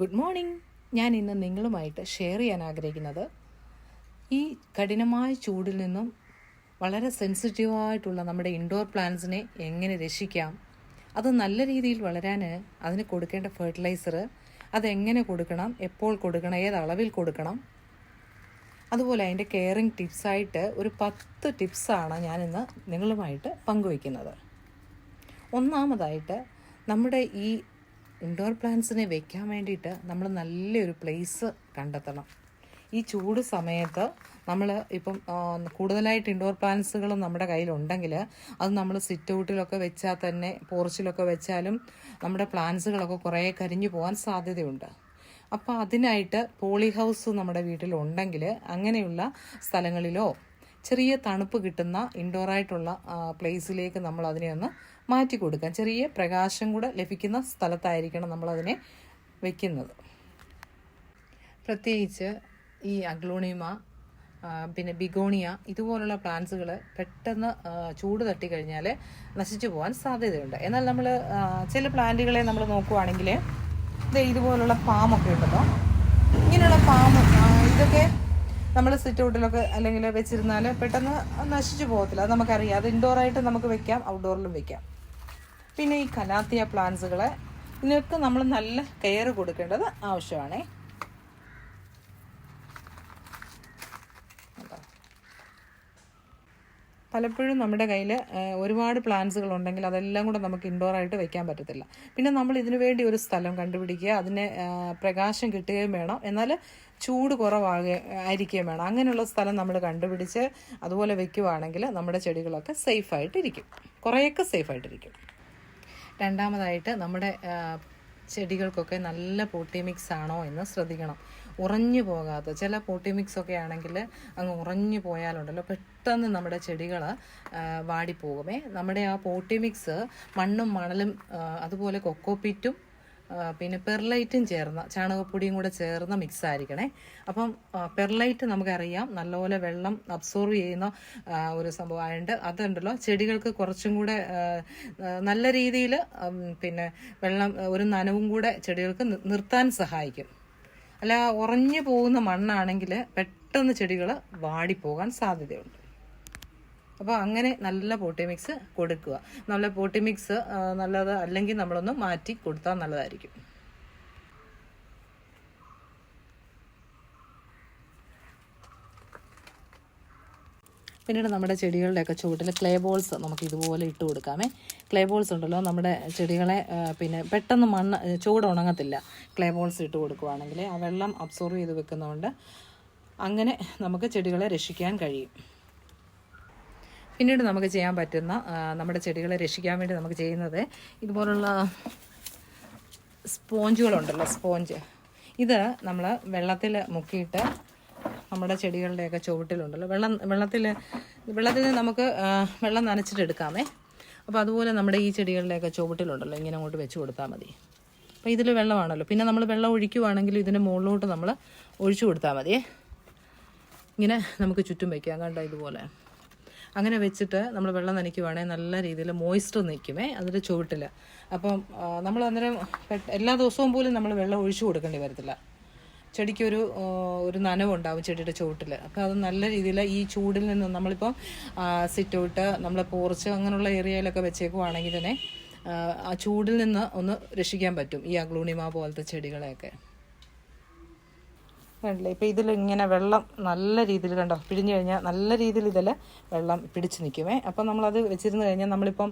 Good morning. ഞാൻ ഇന്ന് നിങ്ങളുമായിട്ട് ഷെയർ ചെയ്യാൻ ആഗ്രഹിക്കുന്നത് ഈ കഠിനമായ ചൂടിൽ നിന്നും വളരെ സെൻസിറ്റീവായിട്ടുള്ള നമ്മുടെ ഇൻഡോർ പ്ലാന്റ്സിനെ എങ്ങനെ രക്ഷിക്കാം? അത് നല്ല രീതിയിൽ വളരാൻ അതിന് കൊടുക്കേണ്ട ഫെർട്ടിലൈസർ അതെങ്ങനെ കൊടുക്കണം? എപ്പോൾ കൊടുക്കണം? ഏത് അളവിൽ കൊടുക്കണം? അതുപോലെ അതിന്റെ കെയറിങ് ടിപ്സായിട്ട് ഒരു പത്ത് ടിപ്സാണ് ഞാനിന്ന് നിങ്ങളുമായിട്ട് പങ്കുവയ്ക്കുന്നത്. ഒന്നാമതായിട്ട് നമ്മുടെ ഈ ഇൻഡോർ പ്ലാന്റ്സിനെ വെക്കാൻ വേണ്ടിയിട്ട് നമ്മൾ നല്ലൊരു പ്ലേസ് കണ്ടെത്തണം. ഈ ചൂട് സമയത്ത് നമ്മൾ ഇപ്പം കൂടുതലായിട്ട് ഇൻഡോർ പ്ലാന്റ്സുകൾ നമ്മുടെ കയ്യിലുണ്ടെങ്കിൽ അത് നമ്മൾ സിറ്റ് ഔട്ടിലൊക്കെ വെച്ചാൽ തന്നെ പോർച്ചിലൊക്കെ വെച്ചാലും നമ്മുടെ പ്ലാന്റ്സുകളൊക്കെ കുറേ കരിഞ്ഞു പോകാൻ സാധ്യതയുണ്ട്. അപ്പോൾ അതിനായിട്ട് പോളി ഹൗസ് നമ്മുടെ വീട്ടിലുണ്ടെങ്കിൽ അങ്ങനെയുള്ള സ്ഥലങ്ങളിലോ ചെറിയ തണുപ്പ് കിട്ടുന്ന ഇൻഡോറായിട്ടുള്ള പ്ലേസിലേക്ക് നമ്മൾ അതിനെ ഒന്ന് മാറ്റി കൊടുക്കാം. ചെറിയ പ്രകാശം കൂടെ ലഭിക്കുന്ന സ്ഥലത്തായിരിക്കണം നമ്മളതിനെ വെക്കുന്നത്. പ്രത്യേകിച്ച് ഈ അഗ്ലോണിമ പിന്നെ ബിഗോണിയ ഇതുപോലുള്ള പ്ലാന്റ്സുകൾ പെട്ടെന്ന് ചൂട് തട്ടിക്കഴിഞ്ഞാൽ നശിച്ചു പോകാൻ സാധ്യതയുണ്ട്. എന്നാൽ നമ്മൾ ചില പ്ലാന്റുകളെ നമ്മൾ നോക്കുവാണെങ്കിൽ ഇതുപോലുള്ള പാമൊക്കെ ഉണ്ടല്ലോ. ഇങ്ങനെയുള്ള പാമ്പ് ഇതൊക്കെ നമ്മൾ സിറ്റ് ഔട്ടിലൊക്കെ അല്ലെങ്കിൽ വെച്ചിരുന്നാൽ പെട്ടെന്ന് നശിച്ചു പോകത്തില്ല. അത് നമുക്കറിയാം. അത് ഇൻഡോറായിട്ട് നമുക്ക് വെക്കാം ഔട്ട്ഡോറിലും വെക്കാം. പിന്നെ ഈ കലാത്തിയ പ്ലാന്റ്സുകളെ ഇതിനൊക്കെ നമ്മൾ നല്ല കെയർ കൊടുക്കേണ്ടത് ആവശ്യമാണേ. പലപ്പോഴും നമ്മുടെ കയ്യിൽ ഒരുപാട് പ്ലാന്റ്സുകൾ ഉണ്ടെങ്കിൽ അതെല്ലാം കൂടെ നമുക്ക് ഇൻഡോറായിട്ട് വെക്കാൻ പറ്റത്തില്ല. പിന്നെ നമ്മൾ ഇതിനു വേണ്ടി ഒരു സ്ഥലം കണ്ടുപിടിക്കുക അതിന് പ്രകാശം കിട്ടുകയും വേണം. എന്നാൽ ചൂട് കുറവാകുക ആയിരിക്കുകയും വേണം. അങ്ങനെയുള്ള സ്ഥലം നമ്മൾ കണ്ടുപിടിച്ച് അതുപോലെ വെക്കുവാണെങ്കിൽ നമ്മുടെ ചെടികളൊക്കെ സേഫായിട്ടിരിക്കും. കുറേയൊക്കെ സേഫായിട്ടിരിക്കും. രണ്ടാമതായിട്ട് നമ്മുടെ ചെടികൾക്കൊക്കെ നല്ല പോട്ടി മിക്സ് ആണോ എന്ന് ശ്രദ്ധിക്കണം. ഉറഞ്ഞു പോകാത്ത ചില പോട്ടി മിക്സ് ഒക്കെ ആണെങ്കിൽ അങ്ങ് ഉറഞ്ഞു പോയാലുണ്ടല്ലോ പെട്ടെന്ന് നമ്മുടെ ചെടികൾ വാടിപ്പോകുമേ നമ്മുടെ ആ പോട്ടി മിക്സ് മണ്ണും മണലും അതുപോലെ കൊക്കോപ്പിറ്റും പിന്നെ പെർലൈറ്റും ചേർന്ന ചാണകപ്പൊടിയും കൂടെ ചേർന്ന മിക്സ് ആയിരിക്കണേ അപ്പം പെർലൈറ്റ് നമുക്കറിയാം നല്ലപോലെ വെള്ളം അബ്സോർവ് ചെയ്യുന്ന ഒരു സംഭവമായതുകൊണ്ട് അതുണ്ടല്ലോ. ചെടികൾക്ക് കുറച്ചും കൂടെ നല്ല രീതിയിൽ പിന്നെ വെള്ളം ഒരു നനവും കൂടെ ചെടികൾക്ക് നിർത്താൻ സഹായിക്കും. അല്ല ഉറഞ്ഞു പോകുന്ന മണ്ണാണെങ്കിൽ പെട്ടെന്ന് ചെടികൾ വാടിപ്പോകാൻ സാധ്യതയുണ്ട്. അപ്പോൾ അങ്ങനെ നല്ല പോട്ടി മിക്സ് കൊടുക്കുക. നല്ല പോട്ടി മിക്സ് നല്ലത് അല്ലെങ്കിൽ നമ്മളൊന്ന് മാറ്റി കൊടുത്താൽ നല്ലതായിരിക്കും. പിന്നീട് നമ്മുടെ ചെടികളുടെയൊക്കെ ചുവട്ടിൽ ക്ലേ ബോൾസ് നമുക്ക് ഇതുപോലെ ഇട്ട് കൊടുക്കാമേ. ക്ലേ ബോൾസ് ഉണ്ടല്ലോ നമ്മുടെ ചെടികളെ പിന്നെ പെട്ടെന്ന് മണ്ണ് ചൂട് ഉണങ്ങത്തില്ല. ക്ലേ ബോൾസ് ഇട്ട് കൊടുക്കുവാണെങ്കിൽ ആ വെള്ളം അബ്സോർവ് ചെയ്ത് വെക്കുന്നതുകൊണ്ട് അങ്ങനെ നമുക്ക് ചെടികളെ രക്ഷിക്കാൻ കഴിയും. പിന്നീട് നമുക്ക് ചെയ്യാൻ പറ്റുന്ന നമ്മുടെ ചെടികളെ രക്ഷിക്കാൻ വേണ്ടി നമുക്ക് ചെയ്യുന്നത് ഇതുപോലുള്ള സ്പോഞ്ചുകളുണ്ടല്ലോ സ്പോഞ്ച്. ഇത് നമ്മൾ വെള്ളത്തിൽ മുക്കിയിട്ട് നമ്മുടെ ചെടികളുടെയൊക്കെ ചുവട്ടിലുണ്ടല്ലോ. വെള്ളം വെള്ളത്തിൽ വെള്ളത്തിൽ നമുക്ക് വെള്ളം നനച്ചിട്ടെടുക്കാമേ അപ്പോൾ അതുപോലെ നമ്മുടെ ഈ ചെടികളുടെയൊക്കെ ചുവട്ടിലുണ്ടല്ലോ ഇങ്ങനെ അങ്ങോട്ട് വെച്ച് കൊടുത്താൽ മതി. അപ്പോൾ ഇതിൽ വെള്ളമാണല്ലോ. പിന്നെ നമ്മൾ വെള്ളം ഒഴിക്കുവാണെങ്കിൽ ഇതിന്റെ മുകളിലോട്ട് നമ്മൾ ഒഴിച്ചു കൊടുത്താൽ മതിയേ. ഇങ്ങനെ നമുക്ക് ചുറ്റും വയ്ക്കാം കണ്ടോ ഇതുപോലെ. അങ്ങനെ വെച്ചിട്ട് നമ്മൾ വെള്ളം നനയ്ക്കുവാണെങ്കിൽ നല്ല രീതിയിൽ മോയ്സ്ചർ നിൽക്കുമേ അതിന്റെ ചുവട്ടിൽ അപ്പം നമ്മൾ അന്നേരം എല്ലാ ദിവസവും പോലും നമ്മൾ വെള്ളം ഒഴിച്ചു കൊടുക്കേണ്ടി വരത്തില്ല. ചെടിക്കൊരു ഒരു നനവുണ്ടാവും ചെടിയുടെ ചുവട്ടിൽ അപ്പോൾ അത് നല്ല രീതിയിൽ ഈ ചൂടിൽ നിന്ന് നമ്മളിപ്പം സിറ്റ് ഔട്ട് നമ്മൾ പോർച്ച് അങ്ങനെയുള്ള ഏരിയയിലൊക്കെ വെച്ചേക്കുവാണെങ്കിൽ തന്നെ ആ ചൂടിൽ നിന്ന് ഒന്ന് രക്ഷിക്കാൻ പറ്റും ഈ അഗ്ലൂണിമ പോലത്തെ ചെടികളെയൊക്കെ. കണ്ടില്ലേ? ഇപ്പം ഇതിൽ ഇങ്ങനെ വെള്ളം നല്ല രീതിയിൽ കണ്ടോ? പിഴിഞ്ഞു കഴിഞ്ഞാൽ നല്ല രീതിയിൽ ഇതിൽ വെള്ളം പിടിച്ച് നിൽക്കുമേ. അപ്പം നമ്മളത് വെച്ചിരുന്ന് കഴിഞ്ഞാൽ നമ്മളിപ്പം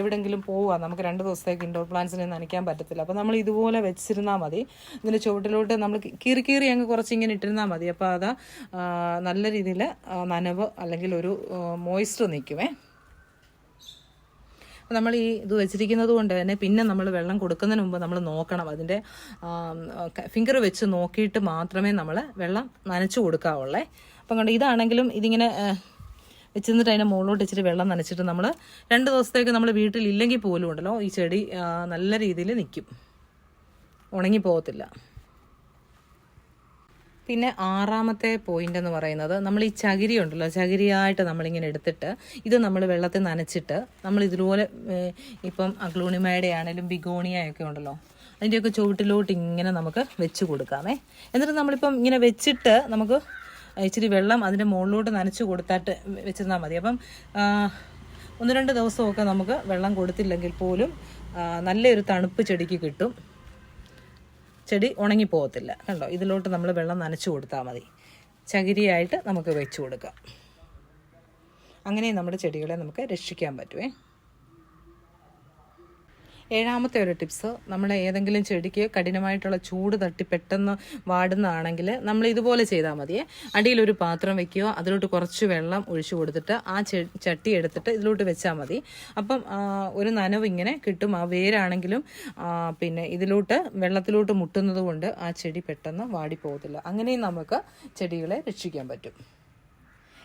എവിടെയെങ്കിലും പോവുക നമുക്ക് രണ്ട് ദിവസത്തേക്ക് ഇൻഡോർ പ്ലാന്റ്സിനെ നനയ്ക്കാൻ പറ്റത്തില്ല. അപ്പം നമ്മൾ ഇതുപോലെ വെച്ചിരുന്നാൽ മതി. ഇതിന്റെ ചുവട്ടിലോട്ട് നമ്മൾ കീറി കീറി അങ്ങ് കുറച്ച് ഇങ്ങനെ ഇട്ടിരുന്നാൽ മതി. അപ്പോൾ അത് നല്ല രീതിയിൽ നനവ് അല്ലെങ്കിൽ ഒരു മോയ്സ്ചർ നിൽക്കുമേ. നമ്മൾ ഈ ഇത് വെച്ചിരിക്കുന്നത് കൊണ്ട് തന്നെ പിന്നെ നമ്മൾ വെള്ളം കൊടുക്കുന്നതിന് മുമ്പ് നമ്മൾ നോക്കണം. അതിന്റെ ഫിംഗർ വെച്ച് നോക്കിയിട്ട് മാത്രമേ നമ്മൾ വെള്ളം നനച്ചു കൊടുക്കാവുള്ളേ. അപ്പം കണ്ട് ഇതാണെങ്കിലും ഇതിങ്ങനെ വെച്ചിരുന്നിട്ട് അതിന്റെ മുകളിലോട്ട് ഇച്ചിരി വെള്ളം നനച്ചിട്ട് നമ്മൾ രണ്ട് ദിവസത്തേക്ക് നമ്മൾ വീട്ടിലില്ലെങ്കിൽ പോലും ഉണ്ടല്ലോ ഈ ചെടി നല്ല രീതിയിൽ നിൽക്കും. ഉണങ്ങി പോകത്തില്ല പിന്നെ ആറാമത്തെ പോയിന്റ് എന്ന് പറയുന്നത് നമ്മൾ ഈ ചകിരി ഉണ്ടല്ലോ ചകിരിയായിട്ട് നമ്മളിങ്ങനെ എടുത്തിട്ട് ഇത് നമ്മൾ വെള്ളത്തിൽ നനച്ചിട്ട് നമ്മൾ ഇതുപോലെ ഇപ്പം അഗ്ലൂണിമയുടെ ആണെങ്കിലും ബിഗോണിയൊക്കെ ഉണ്ടല്ലോ അതിന്റെയൊക്കെ ചുവട്ടിലോട്ട് ഇങ്ങനെ നമുക്ക് വെച്ച് കൊടുക്കാമേ. എന്നിട്ട് നമ്മളിപ്പം ഇങ്ങനെ വെച്ചിട്ട് നമുക്ക് ഇച്ചിരി വെള്ളം അതിന്റെ മുകളിലോട്ട് നനച്ച് കൊടുത്തിട്ട് വെച്ചിരുന്നാൽ മതി. അപ്പം ഒന്ന് രണ്ട് ദിവസമൊക്കെ നമുക്ക് വെള്ളം കൊടുത്തില്ലെങ്കിൽ പോലും നല്ലൊരു തണുപ്പ് ചെടിക്ക് കിട്ടും. ചെടി ഉണങ്ങിപ്പോകത്തില്ല. കണ്ടോ? ഇതിലോട്ട് നമ്മൾ വെള്ളം നനച്ചു കൊടുത്താൽ മതി. ചകിരിയായിട്ട് നമുക്ക് വെച്ച് കൊടുക്കാം. അങ്ങനെ നമ്മുടെ ചെടികളെ നമുക്ക് രക്ഷിക്കാൻ പറ്റുമേ ഏഴാമത്തെ ഒരു ടിപ്സ്. നമ്മൾ ഏതെങ്കിലും ചെടിക്ക് കഠിനമായിട്ടുള്ള ചൂട് തട്ടി പെട്ടെന്ന് വാടുന്നതാണെങ്കിൽ നമ്മൾ ഇതുപോലെ ചെയ്താൽ മതിയേ. അടിയിലൊരു പാത്രം വെക്കുക അതിലോട്ട് കുറച്ച് വെള്ളം ഒഴിച്ചു കൊടുത്തിട്ട് ആ ചട്ടി എടുത്തിട്ട് ഇതിലോട്ട് വെച്ചാൽ മതി. അപ്പം ഒരു നനവ് ഇങ്ങനെ കിട്ടും. ആ വേരാണെങ്കിലും പിന്നെ ഇതിലോട്ട് വെള്ളത്തിലോട്ട് മുട്ടുന്നത് കൊണ്ട് ആ ചെടി പെട്ടെന്ന് വാടിപ്പോകത്തില്ല. അങ്ങനെയും നമുക്ക് ചെടികളെ രക്ഷിക്കാൻ പറ്റും.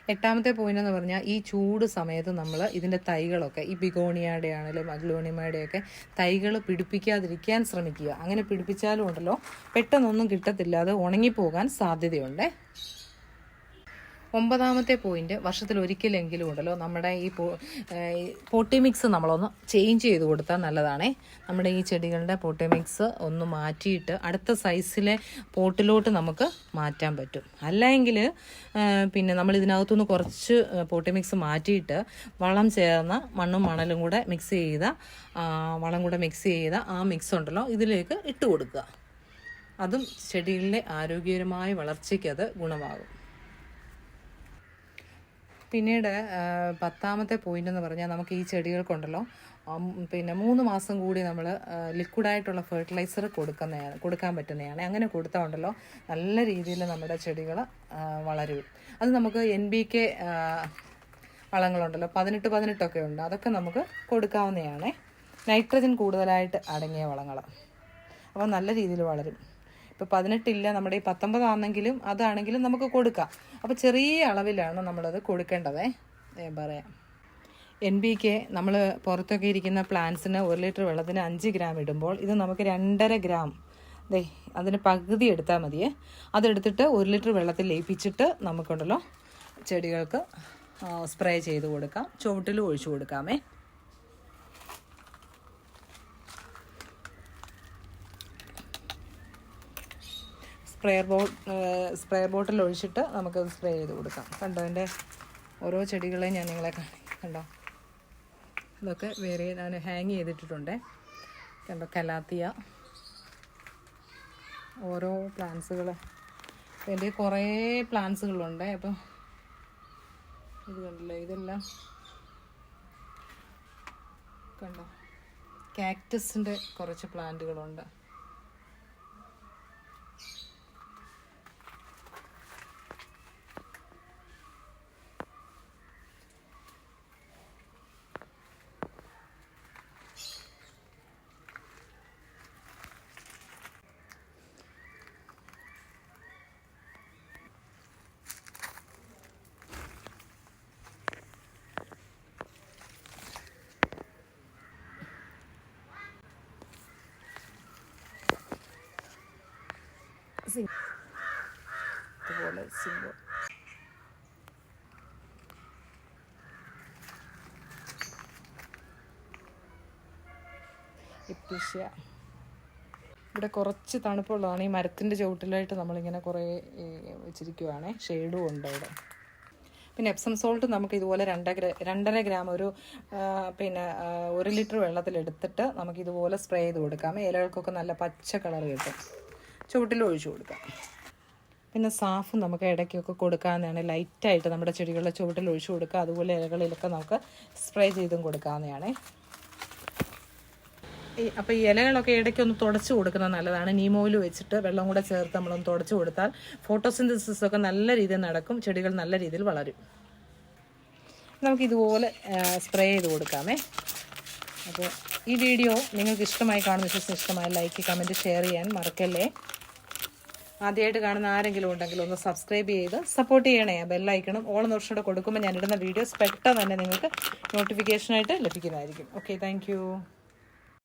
എട്ടാമത്തെ പോയിന്റ് എന്ന് പറഞ്ഞാൽ ഈ ചൂട് സമയത്ത് നമ്മൾ ഇതിന്റെ തൈകളൊക്കെ ഈ ബിഗോണിയയുടെ ആണെങ്കിലും അഗ്ലോണിമയുടെയൊക്കെ തൈകൾ പിടിപ്പിക്കാതിരിക്കാൻ ശ്രമിക്കുക. അങ്ങനെ പിടിപ്പിച്ചാലും ഉണ്ടല്ലോ പെട്ടെന്നൊന്നും കിട്ടത്തില്ല. അത് ഉണങ്ങിപ്പോകാൻ സാധ്യതയുണ്ട്? ഒമ്പതാമത്തെ പോയിന്റ് വർഷത്തിൽ ഒരിക്കലെങ്കിലും ഉണ്ടല്ലോ നമ്മുടെ ഈ പോട്ടി മിക്സ് നമ്മളൊന്ന് ചേഞ്ച് ചെയ്ത് കൊടുത്താൽ നല്ലതാണേ. നമ്മുടെ ഈ ചെടികളുടെ പോട്ടി മിക്സ് ഒന്ന് മാറ്റിയിട്ട് അടുത്ത സൈസിലെ പോട്ടിലോട്ട് നമുക്ക് മാറ്റാൻ പറ്റും. അല്ലെങ്കിൽ പിന്നെ നമ്മൾ ഇതിനകത്തുനിന്ന് കുറച്ച് പോട്ടി മിക്സ് മാറ്റിയിട്ട് വളം ചേർന്ന മണ്ണും മണലും കൂടെ മിക്സ് ചെയ്ത വളം കൂടെ മിക്സ് ചെയ്ത ആ മിക്സ് ഉണ്ടല്ലോ ഇതിലേക്ക് ഇട്ട് കൊടുക്കുക. അതും ചെടികളിലെ ആരോഗ്യകരമായ വളർച്ചയ്ക്ക് അത് ഗുണമാകും. പിന്നീട് പത്താമത്തെ പോയിന്റ് എന്ന് പറഞ്ഞാൽ നമുക്ക് ഈ ചെടികൾക്കുണ്ടല്ലോ. പിന്നെ മൂന്ന് മാസം കൂടി നമ്മൾ ലിക്വിഡായിട്ടുള്ള ഫെർട്ടിലൈസർ കൊടുക്കുന്നതാണ് കൊടുക്കാൻ പറ്റുന്നതാണ്. അങ്ങനെ കൊടുത്താൽ ഉണ്ടല്ലോ നല്ല രീതിയിൽ നമ്മുടെ ചെടികൾ വളരും. അത് നമുക്ക് എൻ ബി കെ വളങ്ങളുണ്ടല്ലോ പതിനെട്ട് പതിനെട്ടൊക്കെ ഉണ്ട്. അതൊക്കെ നമുക്ക് കൊടുക്കാവുന്നതാണ്. നൈട്രജൻ കൂടുതലായിട്ട് അടങ്ങിയ വളങ്ങൾ അപ്പോൾ നല്ല രീതിയിൽ വളരും. ഇപ്പോൾ പതിനെട്ടില്ല നമ്മുടെ ഈ പത്തൊമ്പതാണെങ്കിലും അതാണെങ്കിലും നമുക്ക് കൊടുക്കാം. അപ്പോൾ ചെറിയ അളവിലാണ് നമ്മളത് കൊടുക്കേണ്ടതേ. പറയാം. എൻ ബി കെ നമ്മൾ പുറത്തൊക്കെ ഇരിക്കുന്ന പ്ലാന്റ്സിന് ഒരു ലിറ്റർ വെള്ളത്തിന് അഞ്ച് ഗ്രാം ഇടുമ്പോൾ ഇത് നമുക്ക് രണ്ടര ഗ്രാം. ദേ അതിന് പകുതി എടുത്താൽ മതിയേ. അതെടുത്തിട്ട് ഒരു ലിറ്റർ വെള്ളത്തിൽ ലയിപ്പിച്ചിട്ട് നമുക്കുണ്ടല്ലോ ചെടികൾക്ക് സ്പ്രേ ചെയ്ത് കൊടുക്കാം. ചുവട്ടിലും ഒഴിച്ചു കൊടുക്കാമേ. സ്പ്രെയർ ബോ സ്പ്രേ ബോട്ടിൽ ഒഴിച്ചിട്ട് നമുക്കത് സ്പ്രേ ചെയ്ത് കൊടുക്കാം. കണ്ടോ എന്റെ ഓരോ ചെടികളെയും ഞാൻ നിങ്ങളെ കാണി കണ്ടോ? ഇതൊക്കെ വേറെ ഞാൻ ഹാങ് ചെയ്തിട്ടിട്ടുണ്ട്. കണ്ടോ കലാത്തിയ. ഓരോ പ്ലാന്റ്സുകൾ എന്റെ കുറേ പ്ലാന്റ്സുകളുണ്ട് അപ്പോൾ ഇത് കണ്ടില്ലേ ഇതെല്ലാം കണ്ടോ? കാക്ടസിന്റെ കുറച്ച് പ്ലാന്റുകളുണ്ട് ഇതുപോലെ സിംഗ്. ഇപ്പിഷ്യ ഇവിടെ കുറച്ച് തണുപ്പുള്ളതാണ്. ഈ മരത്തിന്റെ ചുവട്ടിലായിട്ട് നമ്മളിങ്ങനെ കുറേ വെച്ചിരിക്കുവാണ്. ഷെയ്ഡും ഉണ്ട് ഇവിടെ പിന്നെ എപ്സം സോൾട്ട് നമുക്ക് ഇതുപോലെ രണ്ട രണ്ടര ഗ്രാം ഒരു പിന്നെ ഒരു ലിറ്റർ വെള്ളത്തിലെടുത്തിട്ട് നമുക്ക് ഇതുപോലെ സ്പ്രേ ചെയ്ത് കൊടുക്കാം. ഇലകൾക്കൊക്കെ നല്ല പച്ച കളർ കിട്ടും. ചുവട്ടിൽ ഒഴിച്ചു കൊടുക്കാം. പിന്നെ സാഫ് നമുക്ക് ഇടയ്ക്കൊക്കെ കൊടുക്കാവുന്നതാണ്. ലൈറ്റായിട്ട് നമ്മുടെ ചെടികളുടെ ചുവട്ടിൽ ഒഴിച്ചു കൊടുക്കുക. അതുപോലെ ഇലകളിലൊക്കെ നമുക്ക് സ്പ്രേ ചെയ്തും കൊടുക്കാവുന്നതാണ്. ഈ അപ്പോൾ ഈ ഇലകളൊക്കെ ഇടയ്ക്കൊന്ന് തുടച്ച് കൊടുക്കുന്നത് നല്ലതാണ്. നീമോയിൽ വെച്ചിട്ട് വെള്ളം കൂടെ ചേർത്ത് നമ്മളൊന്ന് തുടച്ച് കൊടുത്താൽ ഫോട്ടോസിന്തസിസ് ഒക്കെ നല്ല രീതിയിൽ നടക്കും. ചെടികൾ നല്ല രീതിയിൽ വളരും. നമുക്കിതുപോലെ സ്പ്രേ ചെയ്ത് കൊടുക്കാമേ. അപ്പോൾ ഈ വീഡിയോ നിങ്ങൾക്ക് ഇഷ്ടമായി കാണുന്ന വിശ്വസിച്ച് ഇഷ്ടമായി ലൈക്ക് കമന്റ് ഷെയർ ചെയ്യാൻ മറക്കല്ലേ? ആദ്യമായിട്ട് കാണുന്ന ആരെങ്കിലും ഉണ്ടെങ്കിൽ ഒന്ന് സബ്സ്ക്രൈബ് ചെയ്ത് സപ്പോർട്ട് ചെയ്യണേ. ബെല്ലൈക്കണം ഓൾ നോട്ടിലൂടെ കൊടുക്കുമ്പോൾ ഞാൻ ഇടുന്ന വീഡിയോസ് പെട്ടെന്ന് തന്നെ നിങ്ങൾക്ക് നോട്ടിഫിക്കേഷനായിട്ട് ലഭിക്കുന്നതായിരിക്കും. Okay thank